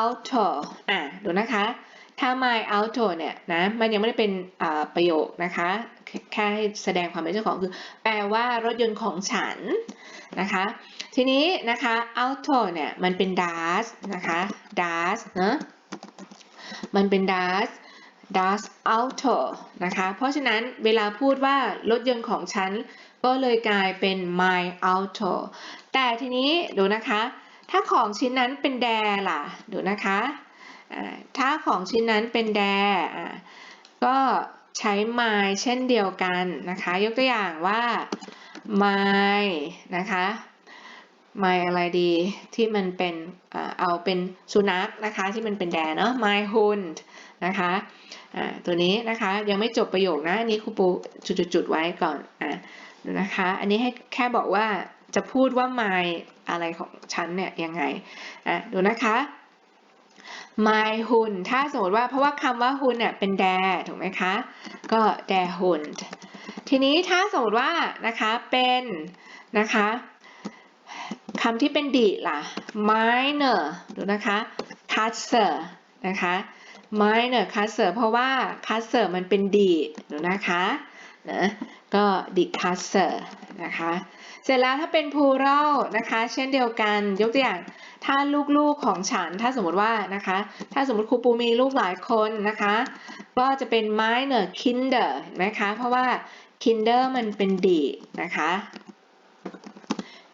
auto อะดูนะคะ ถ้า my auto เนี่ยนะมันยังไม่ได้เป็นประโยคนะคะแค่แค่ให้แสดงความเป็นเจ้าของคือ แปลว่ารถยนต์ของฉันนะคะ ทีนี้นะคะ auto เนี่ยมันเป็น das นะคะ das เนอะมันเป็น das das auto นะคะ เพราะฉะนั้นเวลาพูดว่ารถยนต์ของฉัน ก็เลยกลายเป็น my auto แต่ทีนี้ดูนะคะ ถ้าของชิ้นนั้นเป็นแดล่ะ ดูนะคะ ถ้าของชิ้นนั้นเป็นแด่ก็ใช้ my เช่นเดียวกันนะคะ ยกตัวอย่างว่า my นะคะ my อะไรดีที่มันเป็นอเอาเป็นสุนัขนะคะที่มันเป็นแดเนาะ my hund นะคะตัวนี้นะคะยังไม่จบประโยคนะอันนี้ครูปูจุดๆไว้ก่อนอ่าดูนะคะ อันนี้ให้แค่บอกว่า จะพูดว่า my อะไรของฉันเนี่ยยังไงอะดูนะคะ my หุ่นถ้าสมมติว่าเพราะว่าคำว่าหุ่นเนี่ยเป็นแดถูกไหมคะ ก็แดหุ่นทีนี้ถ้าสมมติว่านะคะเป็นนะคะคำที่เป็นดีล่ะ minor ดูนะคะ cutter นะคะ minor cutter เพราะว่า cutter มันเป็นดีดูนะคะนะก็ดี cutter นะคะ เสร็จแล้วถ้าเป็น plural นะคะ เช่นเดียวกัน ยกตัวอย่าง ถ้าลูกๆของฉัน ถ้าสมมติว่านะคะ ถ้าสมมติครูปูมีลูกหลายคนนะคะ ก็จะเป็น minor kinder นะคะ เพราะว่า kinder มันเป็นดีนะคะ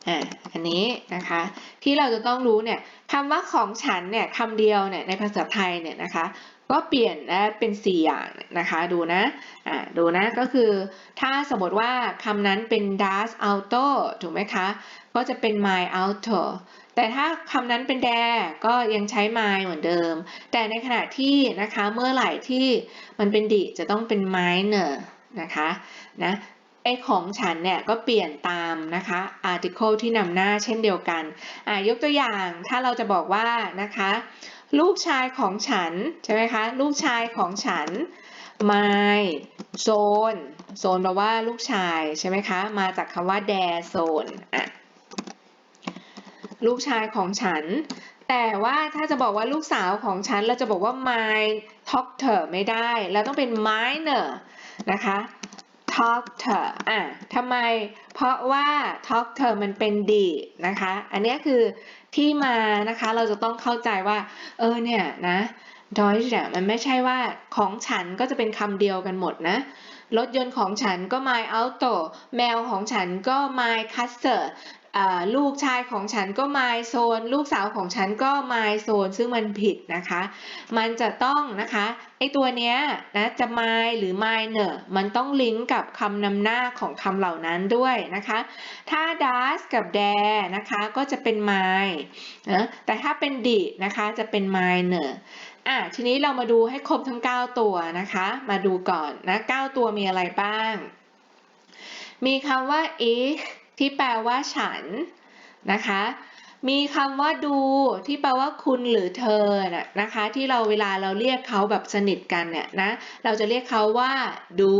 อ่าอันนี้นะคะที่เราจะต้องรู้เนี่ยคำว่าของฉันเนี่ยคำเดียวเนี่ยในภาษาไทยเนี่ยนะคะ ก็เปลี่ยนได้เป็น 4 อย่างนะคะดูนะอ่าดูนะก็คือถ้าสมมติว่าคำนั้นเป็น das auto ถูกไหมคะ ก็จะเป็น my auto แต่ถ้าคำนั้นเป็น der ก็ยังใช้ my เหมือนเดิม แต่ในขณะที่นะคะเมื่อไหร่ที่มันเป็นดิจะต้องเป็น minor นะคะนะไอของฉันเนี่ยก็เปลี่ยนตามนะคะ article ที่นำหน้าเช่นเดียวกันอ่ายกตัวอย่างถ้าเราจะบอกว่านะคะ ลูกชายของฉัน ใช่ไหมคะ ลูกชายของฉัน my son โซนแปลว่าลูกชาย ใช่ไหมคะ มาจากคำว่า their son อะลูกชายของฉัน แต่ว่าถ้าจะบอกว่าลูกสาวของฉัน เราจะบอกว่า my daughter ไม่ได้ เราต้องเป็น minor นะคะ daughter อะทำไม เพราะว่า daughter มันเป็นดีนะคะ อันนี้คือ ที่มานะคะเราจะต้องเข้าใจว่า เออเนี่ยนะ Deutsch เนี่ยมันไม่ใช่ว่าของฉันก็จะเป็นคำเดียวกันหมดนะ รถยนต์ของฉันก็ my auto แมวของฉันก็ my cutter ลูกชายของฉันก็ my zone ลูกสาวของฉันก็ my zone ซึ่งมันผิดนะคะ มันจะต้องนะคะไอตัวเนี้ยนะจะ my หรือ minor มันต้องลิงก์กับคำนำหน้าของคำเหล่านั้นด้วยนะคะ ถ้า does กับ dare นะคะก็จะเป็น my นะแต่ถ้าเป็น did นะคะจะเป็น minor อะทีนี้เรามาดูให้ครบทั้ง 9 ตัวนะคะ มาดูก่อนนะ 9 ตัวมีอะไรบ้าง มีคำว่า ich ที่แปลว่าฉันนะคะ มีคำว่าดูที่แปลว่าคุณหรือเธอนะนะคะ ที่เราเวลาเราเรียกเขาแบบสนิทกันเนี่ยนะ เราจะเรียกเขาว่าดู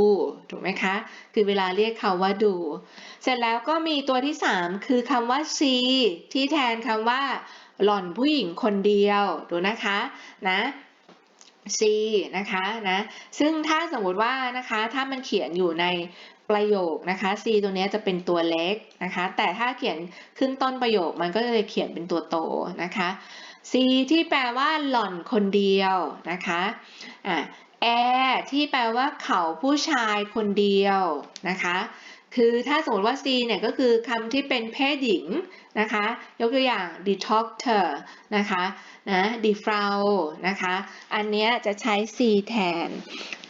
ถูกไหมคะ คือเวลาเรียกเขาว่าดู เสร็จแล้วก็มีตัวที่ 3 คือคำว่า she ที่แทนคำว่า หล่อนผู้หญิงคนเดียวดูนะคะนะ C นะคะนะซึ่งถ้าสมมติว่านะคะถ้ามันเขียนอยู่ใน ประโยคนะคะ C ตัวนี้จะเป็นตัวเล็กนะคะ แต่ถ้าเขียนขึ้นต้นประโยคมันก็จะเขียนเป็นตัวโตนะคะ C ที่แปลว่าหล่อนคนเดียวนะคะอะ a ที่แปลว่าเขาผู้ชายคนเดียวนะคะ คือถ้าสมมติว่า C เนี่ยก็คือคำที่เป็นเพศหญิง นะคะ ยกตัวอย่าง the doctor นะคะนะ the frau นะคะ อันนี้จะใช้ C แทน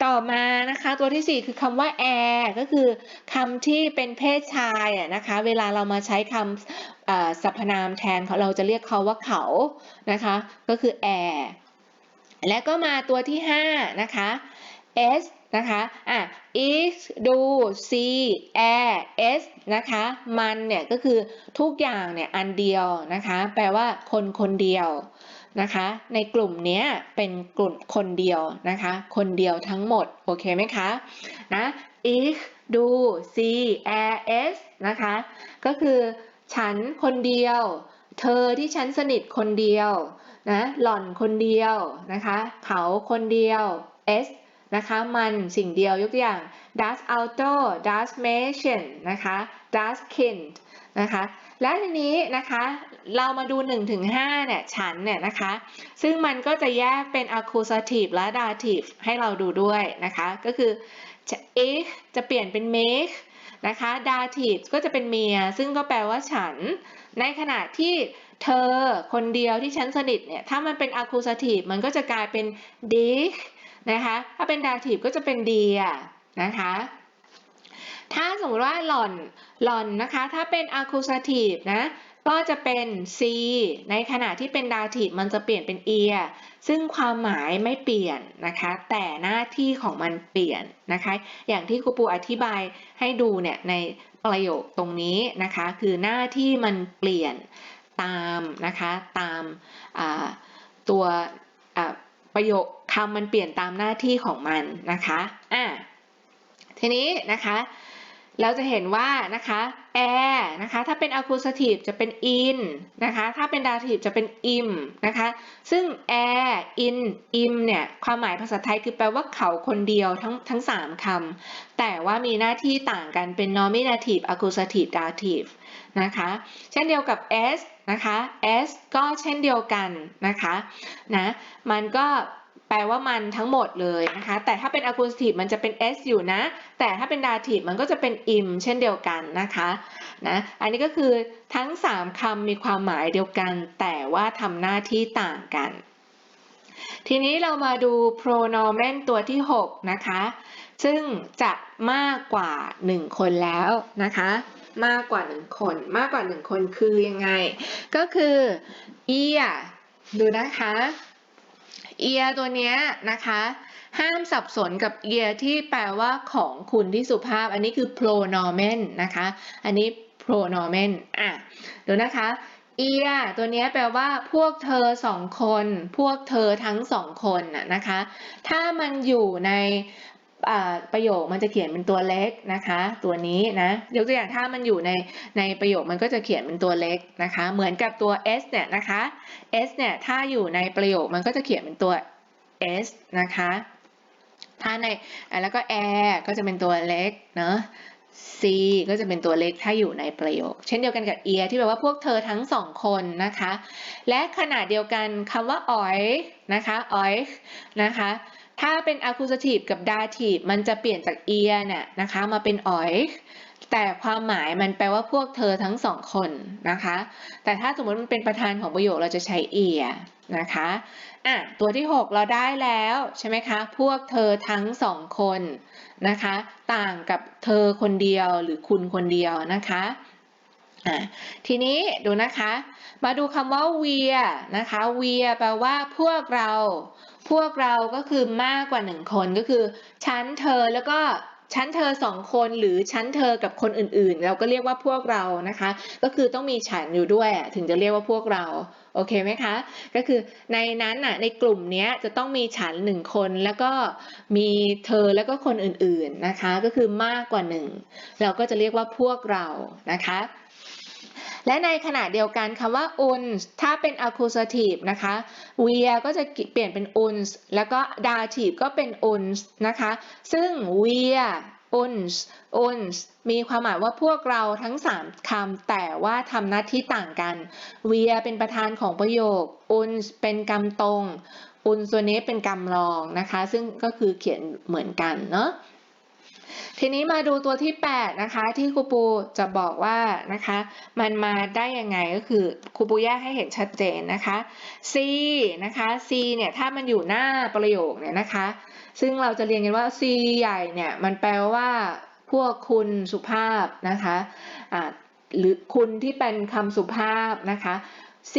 ต่อมานะคะตัวที่ 4 คือคำว่า air ก็คือคำที่เป็นเพศชายนะคะ เวลาเรามาใช้คำสรรพนามแทนเขาเราจะเรียกเขาว่าเขานะคะ ก็คือ air และก็มาตัวที่ 5 นะคะ s นะคะอะ is do see air s นะคะ มันเนี่ยก็คือทุกอย่างเนี่ยอันเดียวนะคะ แปลว่าคนคนเดียวนะคะ ในกลุ่มนี้เป็นกลุ่มคนเดียวนะคะ คนเดียวทั้งหมด โอเคไหมคะ นะ is do see air s นะคะ ก็คือฉันคนเดียว เธอที่ฉันสนิทคนเดียว นะ หล่อนคนเดียวนะคะ เขาคนเดียว s นะคะ มันสิ่งเดียวยกตัวอย่าง das Auto das Mädchen นะคะ das Kind นะคะและทีนี้นะคะเรามาดู1ถึง5เนี่ยฉันเนี่ยนะคะ ซึ่งมันก็จะแยกเป็น accusative และ dative ให้เราดูด้วยนะคะ ก็คือ ich จะเปลี่ยนเป็น make นะคะ dative ก็จะเป็นเมีย ซึ่งก็แปลว่าฉัน ในขณะที่เธอคนเดียวที่ฉันสนิทเนี่ย ถ้ามันเป็น accusative มันก็จะกลายเป็น dich นะคะ ถ้าเป็น dative ก็จะเป็น dia นะคะ ถ้าสมมติว่าหล่อนหล่อนนะคะ ถ้าเป็น accusative นะ ก็จะเป็น c ในขณะที่เป็น dative มันจะเปลี่ยนเป็น ear ซึ่งความหมายไม่เปลี่ยนนะคะ แต่หน้าที่ของมันเปลี่ยนนะคะ อย่างที่ครูปูอธิบายให้ดูเนี่ยในประโยคตรงนี้นะคะ คือหน้าที่มันเปลี่ยนตามนะคะ ตามตัว ประโยคคำมันเปลี่ยนตามหน้าที่ของมันนะคะอะทีนี้นะคะเราจะเห็นว่านะคะ air นะคะถ้าเป็น accusative จะเป็น in นะคะถ้าเป็น dative จะเป็น im นะคะซึ่ง air in im เนี่ยความหมายภาษาไทยคือแปลว่าเขาคนเดียวทั้งทั้ง3คำแต่ว่ามีหน้าที่ต่างกันเป็น nominative accusative dative นะคะเช่นเดียวกับ s นะคะ s ก็เช่นเดียวกันนะคะนะมันก็แปลว่ามันทั้งหมดเลยนะคะ แต่ถ้าเป็น accusative มันจะเป็น s อยู่นะ แต่ถ้าเป็น dative มันก็จะเป็น im เช่นเดียวกันนะคะนะอันนี้ก็คือทั้ง 3คำมีความหมายเดียวกัน แต่ว่าทำหน้าที่ต่างกัน ทีนี้เรามาดู pronomen ตัวที่ 6 นะคะ ซึ่งจะมากกว่า 1 คนแล้วนะคะ มากกว่า1คน มากกว่า1คนคือยังไง ก็คือ ear ดูนะคะ ear ตัวเนี้ยนะคะ ห้ามสับสนกับ ear ที่แปลว่าของคุณที่สุภาพ อันนี้คือ pronomen นะคะ อันนี้ pronomen อะดูนะคะ ear ตัวนี้แปลว่าพวกเธอสองคน พวกเธอทั้งสองคนนะคะ ถ้ามันอยู่ใน ประโยคมันจะเขียนเป็นตัวเล็กนะคะ ตัวนี้นะยกตัวอย่างถ้ามันอยู่ในในประโยคมันก็จะเขียนเป็นตัวเล็กนะคะ เหมือนกับตัว s เนี่ยนะคะ s เนี่ยถ้าอยู่ในประโยคมันก็จะเขียนเป็นตัว s นะคะถ้าในแล้วก็ air ก็จะเป็นตัวเล็กเนาะ c ก็จะเป็นตัวเล็กถ้าอยู่ในประโยค เช่นเดียวกันกับ ear ที่แปลว่าพวกเธอทั้งสองคนนะคะ และขณะเดียวกันคำว่า oi นะคะ oi นะคะ ถ้าเป็น accusative กับ dative มันจะเปลี่ยนจาก ear เนี่ยนะคะมาเป็น euch แต่ความหมายมันแปลว่าพวกเธอทั้งสองคนนะคะ แต่ถ้าสมมติมันเป็นประธานของประโยคเราจะใช้ ear นะคะอะตัวที่ 6 เราได้แล้วใช่ไหมคะ พวกเธอทั้งสองคนนะคะ ต่างกับเธอคนเดียวหรือคุณคนเดียวนะคะ อะทีนี้ดูนะคะ มาดูคำว่า we นะคะ we แปลว่าพวกเรา พวกเราก็คือมากกว่าหนึ่งคนก็คือชั้นเธอแล้วก็ชั้นเธอสองคนหรือชั้นเธอกับคนอื่นๆ เราก็เรียกว่าพวกเรานะคะ ก็คือต้องมีฉันอยู่ด้วยถึงจะเรียกว่าพวกเราโอเคไหมคะก็คือในนั้นน่ะในกลุ่มนี้จะต้องมีฉันหนึ่งคนแล้วก็มีเธอแล้วก็คนอื่นๆนะคะ ก็คือมากกว่าหนึ่งเราก็จะเรียกว่าพวกเรานะคะ และในขณะเดียวกันคำว่า uns ถ้าเป็น accusative นะคะ wir ก็จะเปลี่ยนเป็น uns แล้วก็ dative ก็เป็น uns นะคะ ซึ่ง wir uns uns มีความหมายว่าพวกเราทั้ง 3คำแต่ว่าทำหน้าที่ต่างกัน wir เป็นประธานของประโยค uns เป็นกรรมตรง uns ตัวนี้เป็นกรรมรองนะคะ ซึ่งก็คือเขียนเหมือนกันเนาะ ทีนี้มาดูตัวที่ 8 นะคะ ที่ครูปูจะบอกว่านะคะ มันมาได้ยังไงก็คือครูปูแยกให้เห็นชัดเจนนะคะ C นะคะ C เนี่ยถ้ามันอยู่หน้าประโยคเนี่ยนะคะ ซึ่งเราจะเรียนกันว่า C ใหญ่เนี่ยมันแปลว่าพวกคุณสุภาพนะคะะหรือคุณที่เป็นคำสุภาพนะคะ C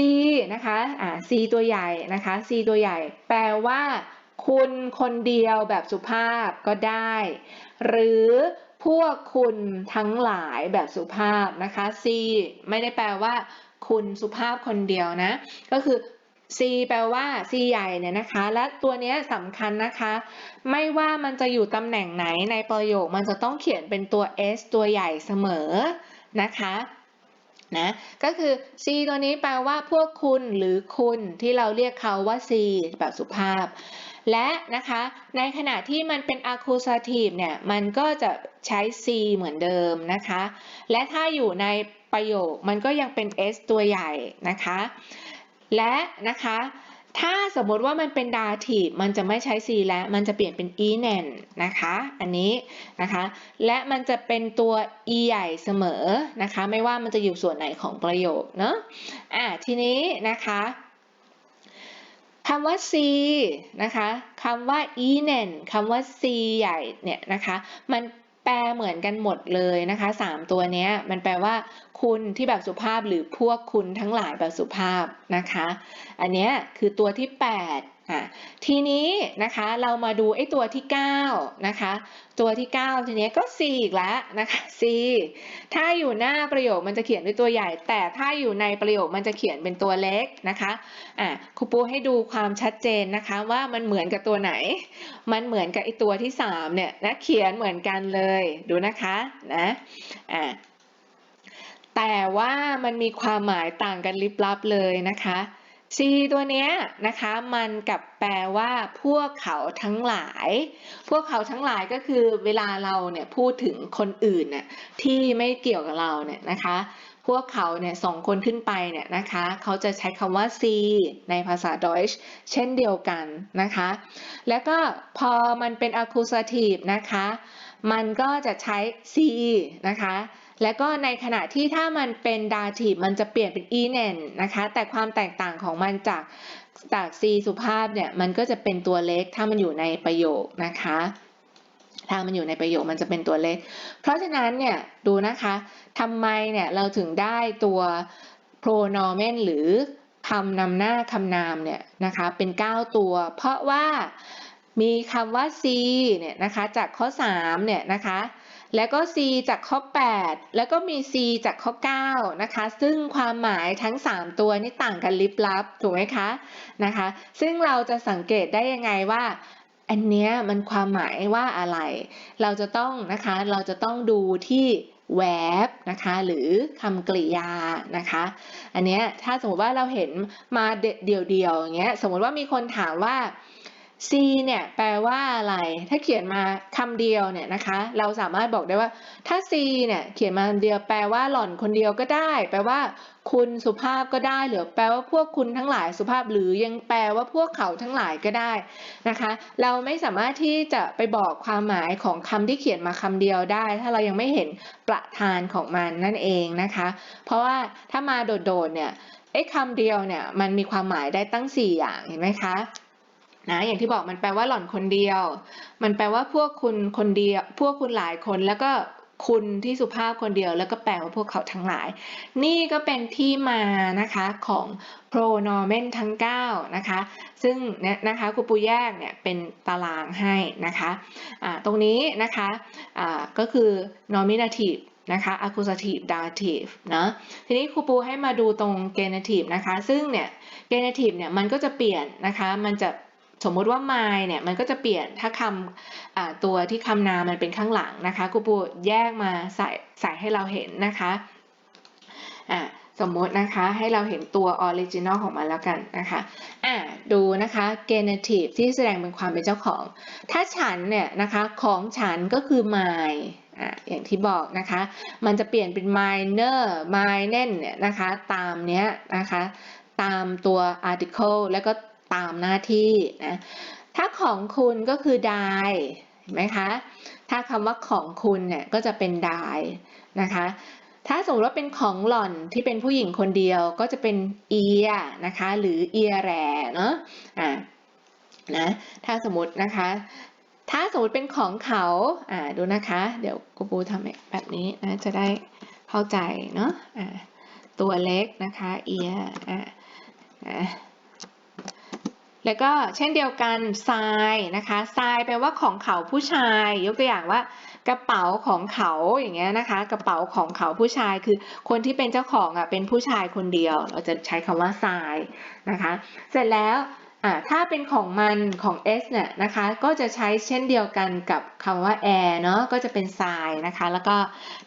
นะคะอ่า C ตัวใหญ่นะคะ C ตัวใหญ่ แปลว่า คุณคนเดียวแบบสุภาพก็ได้ หรือพวกคุณทั้งหลายแบบสุภาพนะคะ C ไม่ได้แปลว่า คุณสุภาพคนเดียวนะ ก็คือ C แปลว่า C ใหญ่เนี่ยนะคะ และตัวนี้สำคัญนะคะ ไม่ว่ามันจะอยู่ตำแหน่งไหนในประโยคมันจะต้องเขียนเป็นตัว S ตัวใหญ่เสมอนะคะนะก็คือ C ตัวนี้แปลว่าพวกคุณหรือคุณที่เราเรียกเขาว่า C แบบสุภาพ และนะคะในขณะที่มันเป็น accusative เนี่ยมันก็จะใช้ C เหมือนเดิมนะคะ และถ้าอยู่ในประโยคมันก็ยังเป็น S ตัวใหญ่นะคะ และนะคะถ้าสมมติว่ามันเป็น dative มันจะไม่ใช้ C แล้ว มันจะเปลี่ยนเป็น e n n นะคะ อันนี้นะคะ และมันจะเป็นตัว e ใหญ่เสมอนะคะ ไม่ว่ามันจะอยู่ส่วนไหนของประโยคเนาะอะทีนี้นะคะ คำว่า C นะคะคำว่า e n n คำว่า C ใหญ่เนี่ยนะคะมันแปลเหมือนกันหมดเลยนะคะสามตัวเนี้ยมันแปลว่า คุณที่แบบสุภาพหรือพวกคุณทั้งหลายแบบสุภาพนะคะ อันเนี้ยคือตัวที่ 8 อะทีนี้นะคะเรามาดูไอ้ตัวที่9นะคะตัวที่ 9 ทีนี้ก็ C อีกแล้วนะคะ C ถ้าอยู่หน้าประโยคมันจะเขียนด้วยตัวใหญ่ แต่ถ้าอยู่ในประโยคมันจะเขียนเป็นตัวเล็กนะคะอะครูปูให้ดูความชัดเจนนะคะว่ามันเหมือนกับตัวไหน มันเหมือนกับไอ้ตัวที่3เนี่ยนะเขียนเหมือนกันเลยดูนะคะนะอะแต่ว่ามันมีความหมายต่างกันลิบลับเลยนะคะ C ตัวเนี้ยนะคะมันกับแปลว่าพวกเขาทั้งหลาย พวกเขาทั้งหลายก็คือเวลาเราเนี่ยพูดถึงคนอื่นเนี่ยที่ไม่เกี่ยวกับเราเนี่ยนะคะ พวกเขาเนี่ยสองคนขึ้นไปเนี่ยนะคะเขาจะใช้คำว่า C ในภาษา Deutsch เช่นเดียวกันนะคะ แล้วก็พอมันเป็น accusative นะคะ มันก็จะใช้ C นะคะ แล้วก็ในขณะที่ถ้ามันเป็น dative มันจะเปลี่ยนเป็น e n n นะคะ แต่ความแตกต่างของมันจากจาก C สุภาพเนี่ย มันก็จะเป็นตัวเล็กถ้ามันอยู่ในประโยคนะคะถ้ามันอยู่ในประโยคมันจะเป็นตัวเล็ก เพราะฉะนั้นเนี่ยดูนะคะทำไมเนี่ยเราถึงได้ตัว pronomen หรือคำนำหน้าคำนามเนี่ยนะคะเป็น 9 ตัว เพราะว่ามีคำว่า C เนี่ยนะคะจากข้อ 3 เนี่ยนะคะ แล้วก็ C จาก ข้อ 8 แล้วก็มี C จากข้อ 9 นะคะ ซึ่งความหมายทั้ง 3 ตัวนี่ต่างกันลิบลับ ถูกไหมคะ นะคะ ซึ่งเราจะสังเกตได้ยังไงว่า อันเนี้ยมันความหมายว่าอะไร เราจะต้องนะคะ เราจะต้องดูที่ verb นะคะ หรือคำกริยานะคะ อันเนี้ยถ้าสมมติว่าเราเห็นมาเดี่ยวๆอย่างเงี้ย สมมติว่ามีคนถามว่า C เนี่ยแปลว่าอะไร ถ้าเขียนมาคำเดียวเนี่ยนะคะ เราสามารถบอกได้ว่าถ้า C เนี่ยเขียนมาคำเดียวแปลว่าหล่อนคนเดียวก็ได้ แปลว่า คุณสุภาพก็ได้หรือแปลว่าพวกคุณทั้งหลายสุภาพหรือยังแปลว่าพวกเขาทั้งหลายก็ได้นะคะ เราไม่สามารถที่จะไปบอกความหมายของคำที่เขียนมาคำเดียวได้ ถ้าเรายังไม่เห็นประธานของมันนั่นเองนะคะ เพราะว่าถ้ามาโดดๆเนี่ยไอ้คำเดียวเนี่ยมันมีความหมายได้ตั้ง 4 อย่างเห็นไหมคะ นะอย่างที่บอกมันแปลว่าหล่อนคนเดียว มันแปลว่าพวกคุณคนเดียว พวกคุณหลายคนแล้วก็คุณที่สุภาพคนเดียว แล้วก็แปลว่าพวกเขาทั้งหลาย นี่ก็เป็นที่มานะคะของ pronomen ทั้ง 9 นะคะ ซึ่งเนี่ยนะคะครูปูแยกเนี่ยเป็นตารางให้นะคะะตรงนี้นะคะะก็คือ nominative นะคะ accusative dative นะทีนี้ครูปูให้มาดูตรง genitive นะคะ ซึ่งเนี่ย genitive เนี่ยมันก็จะเปลี่ยนนะคะ มันจะ สมมุติว่า my เนี่ยมันก็จะเปลี่ยนถ้าคำตัวที่คำนามมันเป็นข้างหลังนะคะครูปูแยกมาใส่ใส่ให้เราเห็นนะคะะสมมตินะคะให้เราเห็นตัว original ของมันแล้วกันนะคะะดูนะคะ genitive ที่แสดงเป็นความเป็นเจ้าของ ถ้าฉันเนี่ยนะคะของฉันก็คือ my ออย่างที่บอกนะคะ มันจะเปลี่ยนเป็น minor minen เนี่ยนะคะตามเนี้ยนะคะตามตัว article แล้วก็ ตามหน้าที่นะถ้าของคุณก็คือ die เห็นไหมคะถ้าคำว่าของคุณเนี่ยก็จะเป็น die นะคะถ้าสมมติว่าเป็นของหล่อนที่เป็นผู้หญิงคนเดียวก็จะเป็น ear นะคะหรือ ear แรเนาะอ่านะถ้าสมมตินะคะ ถ้าสมมติเป็นของเขาอ่าดูนะคะ เดี๋ยวกูปูทำแบบนี้นะจะได้เข้าใจเนาะอ่าตัวเล็กนะคะ ear อ่า แล้วก็เช่นเดียวกันทรายนะคะทรายแปลว่าของเขาผู้ชาย ยกตัวอย่างว่ากระเป๋าของเขาอย่างเงี้ยนะคะ กระเป๋าของเขาผู้ชายคือคนที่เป็นเจ้าของอะเป็นผู้ชายคนเดียว เราจะใช้คำว่าทรายนะคะ เสร็จแล้ว อ่าถ้าเป็นของมันของ s เนี่ยนะคะก็จะใช้เช่นเดียวกันกับคำว่า air เนาะก็จะเป็น sign นะคะ แล้วก็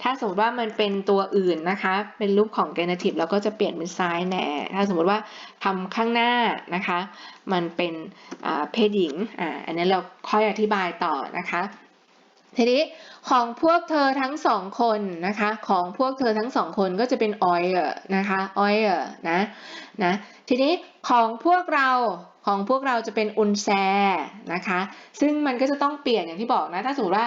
ถ้าสมมติว่ามันเป็นตัวอื่นนะคะ เป็นรูปของ genitive เราก็จะเปลี่ยนเป็น sign แน่ถ้าสมมติว่าคำข้างหน้านะคะ มันเป็นเพศหญิงอ่าอันนี้เราค่อยอธิบายต่อนะคะ ทีนี้ของพวกเธอทั้งสองคนนะคะ ของพวกเธอทั้งสองคนก็จะเป็น oil นะคะ oil นะนะทีนี้ของพวกเรา ของพวกเราจะเป็นอุนแซนะคะ ซึ่งมันก็จะต้องเปลี่ยนอย่างที่บอกนะ ถ้าสมมติว่า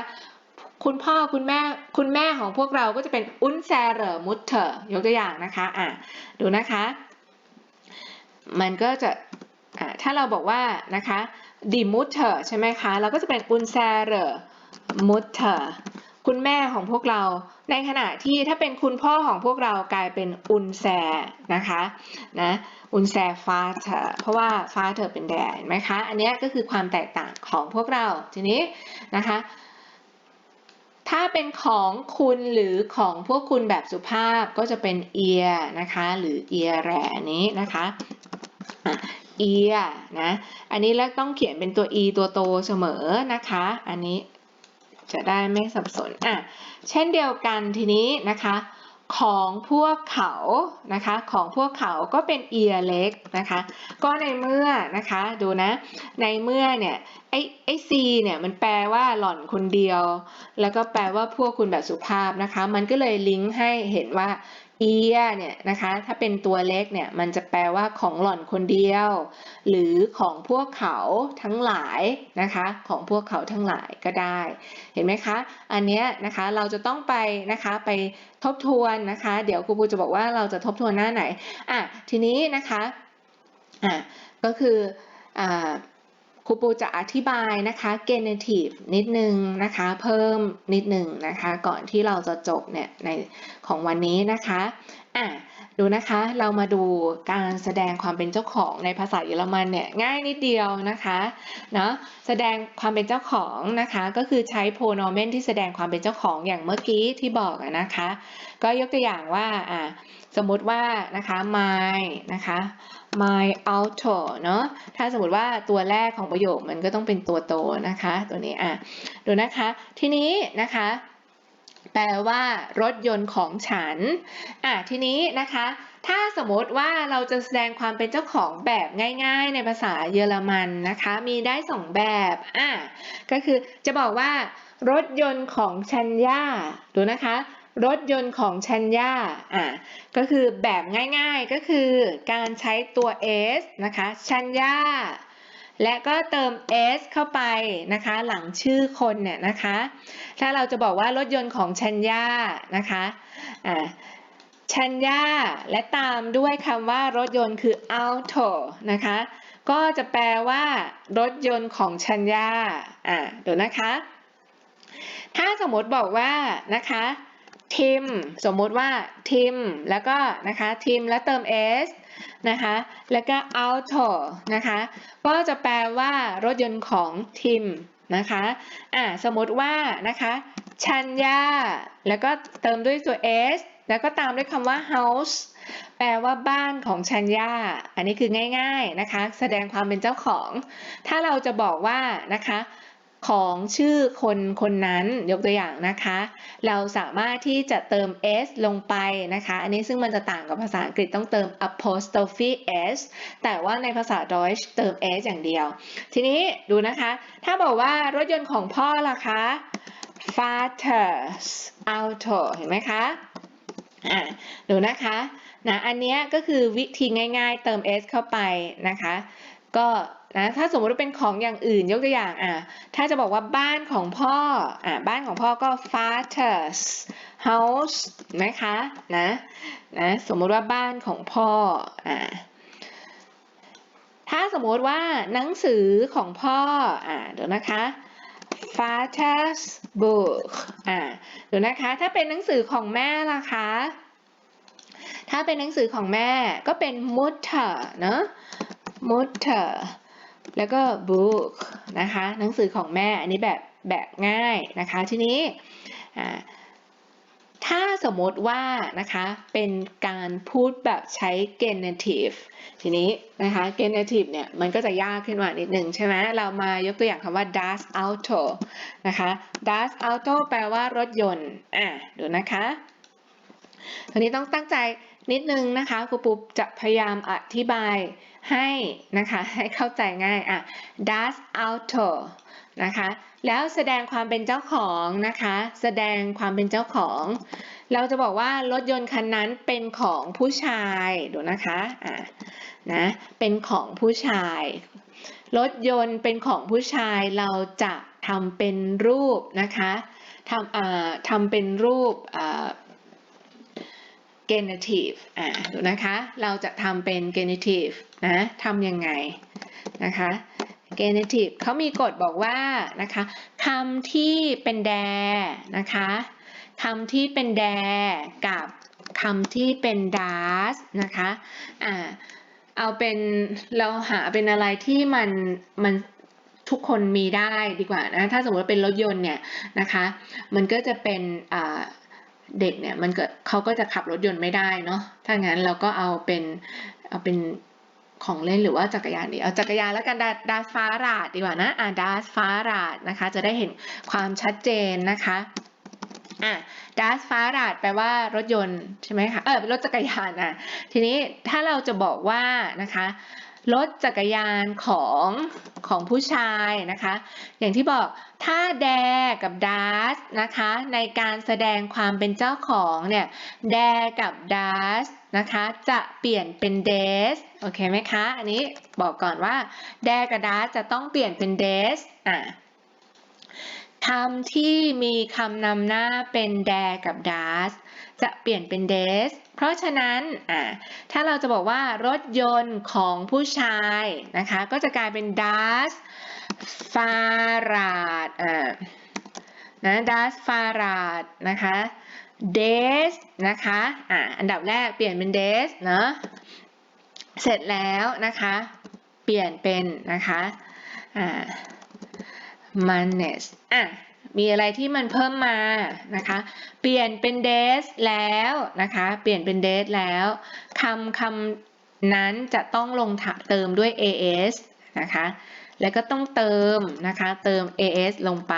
คุณพ่อคุณแม่คุณแม่ของพวกเราก็จะเป็นอุนแซเรอมุตเตอยกตัวอย่างนะคะอะดูนะคะ มันก็จะอะถ้าเราบอกว่านะคะดีมุตเตอร์ใช่ไหมคะ เราก็จะเป็นอุนแซเรอมุตเตอ คุณแม่ของพวกเรา ในขณะที่ถ้าเป็นคุณพ่อของพวกเรากลายเป็นอุนแซนะคะนะอุนแซฟาเธอเพราะว่าฟาเธอเป็นแดดเห็นไหมคะ อันนี้ก็คือความแตกต่างของพวกเราทีนี้นะคะถ้าเป็นของคุณหรือของพวกคุณแบบสุภาพก็จะเป็น ear นะคะ หรือ ear แรนี้นะคะเอะ ear นะ อันนี้แล้วต้องเขียนเป็นตัว e ตัวโตเสมอนะคะ อันนี้ จะได้ไม่สับสนอะเช่นเดียวกันทีนี้นะคะ ของพวกเขานะคะ ของพวกเขาก็เป็น ear เล็กนะคะ ก็ในเมื่อนะคะดูนะ ในเมื่อเนี่ย อ้ไอ้ c เนี่ยมันแปลว่าหล่อนคนเดียว แล้วก็แปลว่าพวกคุณแบบสุภาพนะคะ มันก็เลยลิงก์ให้เห็นว่า ear เนี่ยนะคะ ถ้าเป็นตัวเล็กเนี่ยมันจะแปลว่าของหล่อนคนเดียว หรือของพวกเขาทั้งหลายนะคะ ของพวกเขาทั้งหลายก็ได้ เห็นไหมคะ อันเนี้ยนะคะเราจะต้องไปนะคะไปทบทวนนะคะ เดี๋ยวครูปูจะบอกว่าเราจะทบทวนหน้าไหนอะทีนี้นะคะอะก็คืออ่า ครูปูจะอธิบายนะคะ genitive นิดนึงนะคะ เพิ่มนิดนึงนะคะ ก่อนที่เราจะจบเนี่ยในของวันนี้นะคะอะดูนะคะเรามาดูการแสดงความเป็นเจ้าของในภาษาเยอรมันเนี่ยง่ายนิดเดียวนะคะเนาะแสดงความเป็นเจ้าของนะคะ ก็คือใช้ pronomen ที่แสดงความเป็นเจ้าของอย่างเมื่อกี้ที่บอกนะคะ ก็ยกตัวอย่างว่าอะสมมติว่านะคะ my นะคะ my auto เนาะถ้าสมมติว่าตัวแรกของประโยคมันก็ต้องเป็นตัวโตนะคะ ตัวนี้อะดูนะคะ ทีนี้นะคะแปลว่ารถยนต์ของฉัน อะทีนี้นะคะ ถ้าสมมติว่าเราจะแสดงความเป็นเจ้าของแบบง่าย ๆ ในภาษาเยอรมันนะคะ มีได้สองแบบ อะก็คือจะบอกว่ารถยนต์ของชัญญาดูนะคะ รถยนต์ของชัญญาอะก็คือแบบง่ายๆก็คือการใช้ตัว s นะคะชัญญาและก็เติม s เข้าไปนะคะหลังชื่อคนเนี่ยนะคะถ้าเราจะบอกว่ารถยนต์ของชัญญานะคะอ่าชัญญาและตามด้วยคำว่ารถยนต์คือ auto นะคะ ก็จะแปลว่ารถยนต์ของชัญญาอ่าเดี๋ยวนะคะ ถ้าสมมติบอกว่านะคะ ทิมสมมติว่าทิมแล้วก็นะคะทิมแล้วเติม s นะคะแล้วก็ auto นะคะก็จะแปลว่ารถยนต์ของทิมนะคะอ่าสมมติว่านะคะชัญญาแล้วก็เติมด้วยตัว s แล้วก็ตามด้วยคำว่า house แปลว่าบ้านของชัญญา อันนี้คือง่าย ๆนะคะ แสดงความเป็นเจ้าของ ถ้าเราจะบอกว่านะคะ ของชื่อคนคนนั้นยกตัวอย่างนะคะ เราสามารถที่จะเติม s ลงไปนะคะ อันนี้ซึ่งมันจะต่างกับภาษาอังกฤษต้องเติม apostrophe s แต่ว่าในภาษา Deutsch เติม s อย่างเดียว ทีนี้ดูนะคะ ถ้าบอกว่ารถยนต์ของพ่อล่ะคะ father's auto เห็นไหมคะอะดูนะคะนะอันนี้ก็คือวิธีง่ายๆเติม s เข้าไปนะคะ ก็ นะถ้าสมมติว่าเป็นของอย่างอื่นยกตัวอย่างอะถ้าจะบอกว่าบ้านของพ่ออะบ้านของพ่อก็ father's house นะคะนะนะสมมติว่าบ้านของพ่ออะถ้าสมมติว่าหนังสือของพ่ออะเดี๋ยวนะคะ father's book อะเดี๋ยวนะคะ ถ้าเป็นหนังสือของแม่ล่ะคะ ถ้าเป็นหนังสือของแม่ก็เป็น mutter เนอะ mutter แล้วก็ book นะคะ หนังสือของแม่ อันนี้แบบแบบง่ายนะคะ ทีนี้ถ้าสมมติว่านะคะเป็นการพูดแบบใช้ genitive ทีนี้นะคะ genitive เนี่ยมันก็จะยากขึ้นมานิดหนึ่งใช่ไหมเรามายกตัวอย่างคำว่า das Auto นะคะ das Auto แปลว่ารถยนต์อะดูนะคะทีนี้ต้องตั้งใจ นิดนึงนะคะครูปุ๊บจะพยายามอธิบายให้นะคะให้เข้าใจง่ายอะ das Auto นะคะแล้วแสดงความเป็นเจ้าของนะคะแสดงความเป็นเจ้าของ เราจะบอกว่ารถยนต์คันนั้นเป็นของผู้ชายดูนะคะอะนะเป็นของผู้ชาย รถยนต์เป็นของผู้ชายเราจะทำเป็นรูปนะคะทำอ่าทำเป็นรูปอ่า genitive อ่าดูนะคะ เราจะทำเป็น genitive นะทำยังไงนะคะ genitive เขามีกฎบอกว่านะคะคำที่เป็นแดนะคะคำที่เป็นแดกับคำที่เป็น das นะคะอ่าเอาเป็นเราหาเป็นอะไรที่มันมันทุกคนมีได้ดีกว่านะ ถ้าสมมติว่าเป็นรถยนต์เนี่ยนะคะ มันก็จะเป็นอ่า เด็กเนี่ยมันก็เขาก็จะขับรถยนต์ไม่ได้เนาะถ้างั้นเราก็เอาเป็นเอาเป็นของเล่นหรือว่าจักรยานดีเอาจักรยานแล้วกันดาดาฟ้าราดดีกว่านะอ่าดาฟ้าราดนะคะ จะได้เห็นความชัดเจนนะคะอะดาสฟ้าราดแปลว่ารถยนต์ใช่ไหมคะเออรถจักรยานอะทีนี้ถ้าเราจะบอกว่านะคะ รถจักรยานของของผู้ชายนะคะ อย่างที่บอกถ้าแดกับดัสนะคะ ในการแสดงความเป็นเจ้าของเนี่ยแดกับดัสนะคะจะเปลี่ยนเป็นเดสโอเคไหมคะ อันนี้บอกก่อนว่าแดกับดัสจะต้องเปลี่ยนเป็นเดสอะคำที่มีคำนำหน้าเป็นแดกับดัสจะเปลี่ยนเป็นเดส เพราะฉะนั้นอะถ้าเราจะบอกว่ารถยนต์ของผู้ชายนะคะ ก็จะกลายเป็น das Fahrrad อ่านะ das Fahrrad นะคะ des นะคะอ่าอันดับแรกเปลี่ยนเป็น des เนาะเสร็จแล้วนะคะ เปลี่ยนเป็นนะคะอ่า manes อะ มีอะไรที่มันเพิ่มมานะคะ เปลี่ยนเป็น des แล้วนะคะ เปลี่ยนเป็น des แล้วคำคำนั้นจะต้องลงเติมด้วย as นะคะ แล้วก็ต้องเติมนะคะ เติม as ลงไป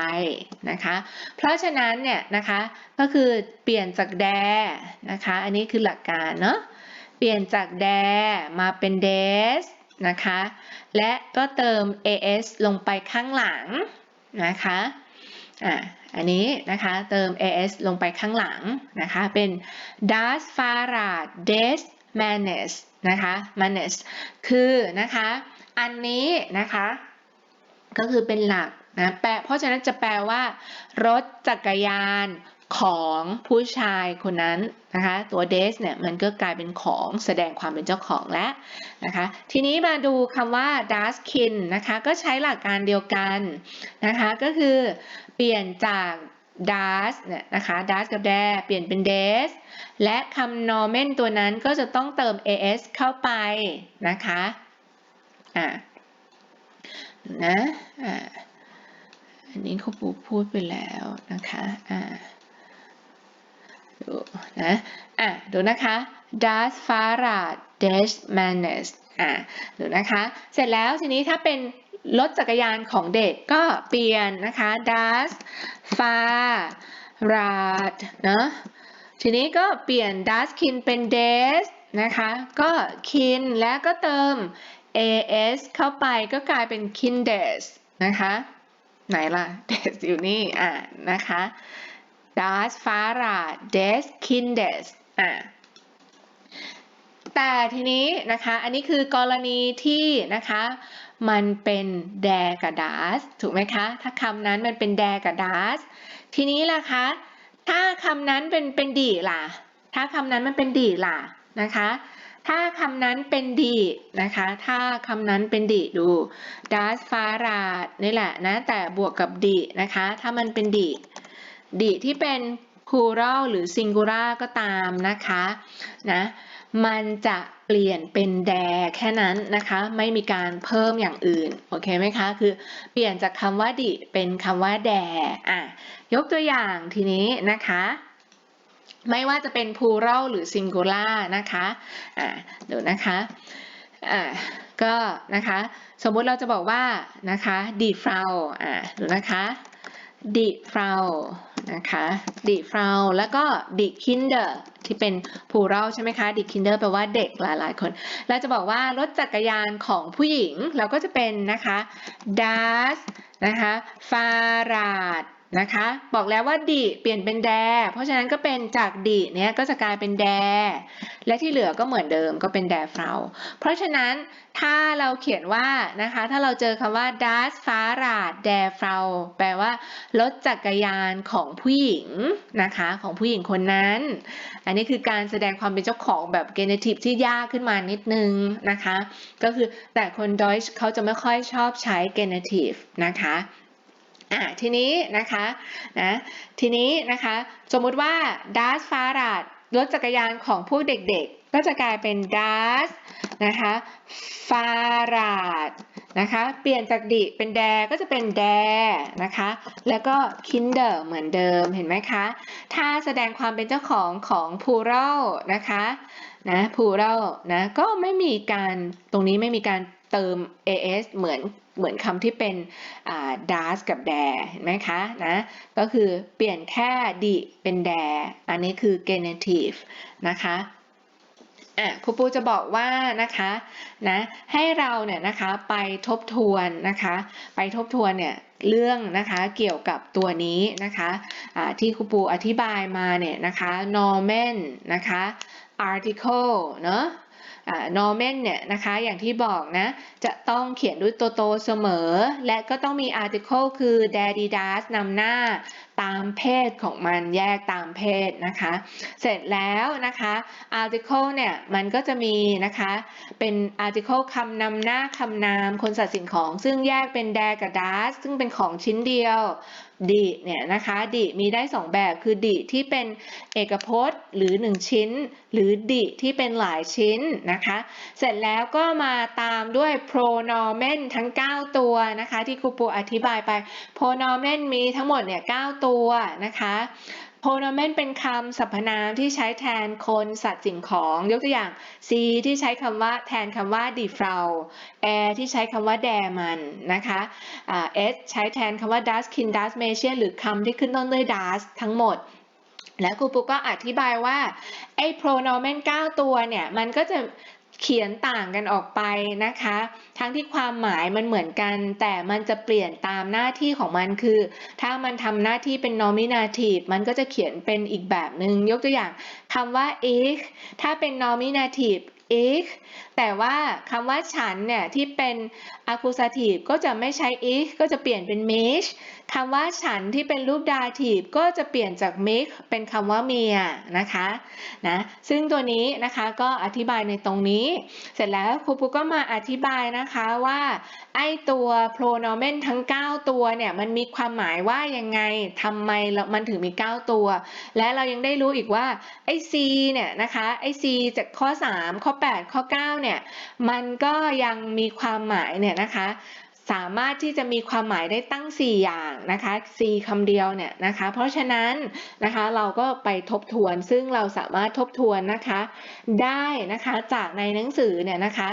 นะคะ เพราะฉะนั้นเนี่ยนะคะ ก็คือเปลี่ยนจาก d นะคะ อันนี้คือหลักการเนาะ เปลี่ยนจาก d มาเป็น des นะคะ และก็เติม as ลงไปข้างหลังนะคะ อะอันนี้นะคะเติม as ลงไปข้างหลังนะคะเป็น das Fahrrad des Mannes นะคะ Mannes คือนะคะอันนี้นะคะก็คือเป็นหลักนะแปลเพราะฉะนั้นจะแปลว่ารถจักรยาน ของผู้ชายคนนั้นนะคะ ตัว des เนี่ยมันก็กลายเป็นของแสดงความเป็นเจ้าของแล้วนะคะ ทีนี้มาดูคำว่า das Kind นะคะ ก็ใช้หลักการเดียวกันนะคะ ก็คือเปลี่ยนจาก das เนี่ยนะคะ das กับ d เปลี่ยนเป็น des และคำ nomen ตัวนั้นก็จะต้องเติม as เข้าไปนะคะอ่านะอ่าอันนี้เขาปูพูดไปแล้วนะคะอ่า ดูนะอะดูนะคะ das Fahrrad des Mannes อะดูนะคะ เสร็จแล้วทีนี้ถ้าเป็นรถจักรยานของเด็กก็เปลี่ยนนะคะ das Fahrrad เนาะทีนี้ก็เปลี่ยน das Kind เป็น des นะคะ ก็ kin แล้วก็เติม as เข้าไปก็กลายเป็น kindes นะคะ ไหนล่ะ des อยู่นี่ อะนะคะ das Fahrrad des Kindes อะแต่ทีนี้นะคะ อันนี้คือกรณีที่นะคะ มันเป็น der กับ das ถูกไหมคะ ถ้าคำนั้นมันเป็น der กับ das ทีนี้ล่ะคะ ถ้าคำนั้นเป็นเป็นดีล่ะ ถ้าคำนั้นมันเป็นดีล่ะนะคะ ถ้าคำนั้นเป็นดีนะคะ ถ้าคำนั้นเป็นดีดู das Fahrrad นี่แหละนะ แต่บวกกับดีนะคะ ถ้ามันเป็นดี ดีที่เป็น plural หรือ singular ก็ตามนะคะนะมันจะเปลี่ยนเป็นแดแค่นั้นนะคะ ไม่มีการเพิ่มอย่างอื่น โอเคไหมคะ คือเปลี่ยนจากคำว่าดิเป็นคำว่าแดอะยกตัวอย่างทีนี้นะคะ ไม่ว่าจะเป็น plural หรือ singular นะคะอ่าดูนะคะอ่าก็นะคะ สมมุติเราจะบอกว่านะคะ die Frau อ่าดูนะคะ die Frau นะคะ die Frau แล้วก็ die Kinder ที่เป็นผู้เราใช่ไหมคะ die Kinder แปลว่าเด็กหลายๆคน เราจะบอกว่ารถจักรยานของผู้หญิงเราก็จะเป็นนะคะ das นะคะ Fahrrad นะคะ บอกแล้วว่าดิเปลี่ยนเป็นแด เพราะฉะนั้นก็เป็นจากดิเนี้ยก็จะกลายเป็นแด และที่เหลือก็เหมือนเดิมก็เป็นแดฟราเพราะฉะนั้นถ้าเราเขียนว่านะคะ ถ้าเราเจอคำว่า das Fahrrad der Frau แปลว่ารถจักรยานของผู้หญิงนะคะ ของผู้หญิงคนนั้น อันนี้คือการแสดงความเป็นเจ้าของแบบ genitive ที่ยากขึ้นมานิดนึงนะคะ ก็คือแต่คนดอยช์เขาจะไม่ค่อยชอบใช้ genitive นะคะ อะทีนี้นะคะนะทีนี้นะคะสมมุติว่า das Fahrrad รถจักรยานของพวกเด็กๆ ก็จะกลายเป็น das นะคะ Fahrrad นะคะเปลี่ยนจากดิเป็นแดก็จะเป็นแดนะคะแล้วก็ kinder เหมือนเดิมเห็นไหมคะ ถ้าแสดงความเป็นเจ้าของของ plural นะคะนะ plural นะก็ไม่มีการตรงนี้ไม่มีการเติม as เหมือน เหมือนคำที่เป็น das กับ d เห็นไหมคะนะก็คือเปลี่ยนแค่ดิเป็น d อันนี้คือ genitive นะคะอะครูปูจะบอกว่านะคะนะให้เราเนี่ยนะคะไปทบทวนนะคะไปทบทวนเนี่ยเรื่องนะคะเกี่ยวกับตัวนี้นะคะะที่ครูปูอธิบายมาเนี่ยนะคะ Norman นะคะ article เนาะ นอร์แมนเนี่ยนะคะอย่างที่บอกนะจะต้องเขียนด้วยตัวโตเสมอ และก็ต้องมี article คือ daddy das นำหน้า ตามเพศของมันแยกตามเพศนะคะ เสร็จแล้วนะคะ article เนี่ยมันก็จะมีนะคะเป็น article คำนำหน้าคำนามคนสัตว์สิ่งของ ซึ่งแยกเป็น d a กับ das ซึ่งเป็นของชิ้นเดียวดิเนี่ยนะคะดิมีได้ 2 แบบคือดิที่เป็นเอกพจน์หรือ 1 ชิ้น หรือดิที่เป็นหลายชิ้นนะคะ เสร็จแล้วก็มาตามด้วย pronomen ทั้ง 9 ตัวนะคะ ที่ครูปูอธิบายไป pronomen มีทั้งหมดเนี่ย9ตัวัวนะคะ pronomen เป็นคำสรรพนามที่ใช้แทนคนสัตว์สิ่งของ ยกตัวอย่าง C ที่ใช้คำว่าแทนคำว่า die Frau air ที่ใช้คำว่า der man นะคะ S ใช้แทนคำว่า das Kind das Mädchen หรือคำที่ขึ้นต้นด้วย das ทั้งหมดและครูปุ๊กก็อธิบายว่าไอ้ pronomen 9 ตัวเนี่ย มันก็จะ เขียนต่างกันออกไปนะคะ ทั้งที่ความหมายมันเหมือนกัน แต่มันจะเปลี่ยนตามหน้าที่ของมันคือ ถ้ามันทำหน้าที่เป็น nominative มันก็จะเขียนเป็นอีกแบบหนึง่งยกตัวอย่างคำว่า ich ถ้าเป็น nominative ich แต่ว่าคำว่าฉันเนี่ยที่เป็น accusative ก็จะไม่ใช้ ich ก็จะเปลี่ยนเป็น mich คำว่าฉันที่เป็นรูป dative ก็จะเปลี่ยนจาก mich เป็นคำว่าเมียนะคะนะซึ่งตัวนี้นะคะก็อธิบายในตรงนี้ เสร็จแล้วครูปูก็มาอธิบายนะคะว่าไอตัว pronomen ทั้ง 9 ตัวเนี่ยมันมีความหมายว่ายังไงทำไมมันถึงมี 9 ตัว และเรายังได้รู้อีกว่าไอ c เนี่ยนะคะไอ c จากข้อ 3 ข้อ8 ข้อ 9 เนี่ย มันก็ยังมีความหมายเนี่ยนะคะ สามารถที่จะมีความหมายได้ตั้ง 4 อย่างนะคะ 4คำเดียวเนี่ยนะคะ เพราะฉะนั้นนะคะเราก็ไปทบทวน ซึ่งเราสามารถทบทวนนะคะ ได้นะคะจากในหนังสือเนี่ยนะคะ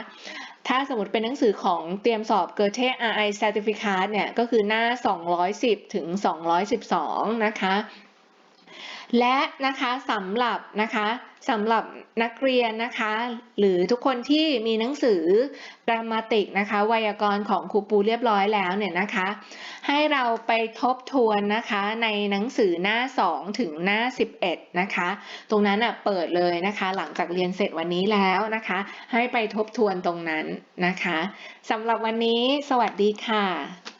ถ้าสมมติเป็นหนังสือของเตรียมสอบ Goethe RI Certificate เนี่ย ก็คือหน้า 210 ถึง 212 นะคะ และนะคะสำหรับนะคะสำหรับนักเรียนนะคะ หรือทุกคนที่มีหนังสือกรามาติกนะคะไวยากรณ์ของครูปูเรียบร้อยแล้วเนี่ยนะคะ ให้เราไปทบทวนนะคะในหนังสือหน้า 2 ถึงหน้า 11 นะคะ ตรงนั้นอะเปิดเลยนะคะ หลังจากเรียนเสร็จวันนี้แล้วนะคะ ให้ไปทบทวนตรงนั้นนะคะสำหรับวันนี้สวัสดีค่ะ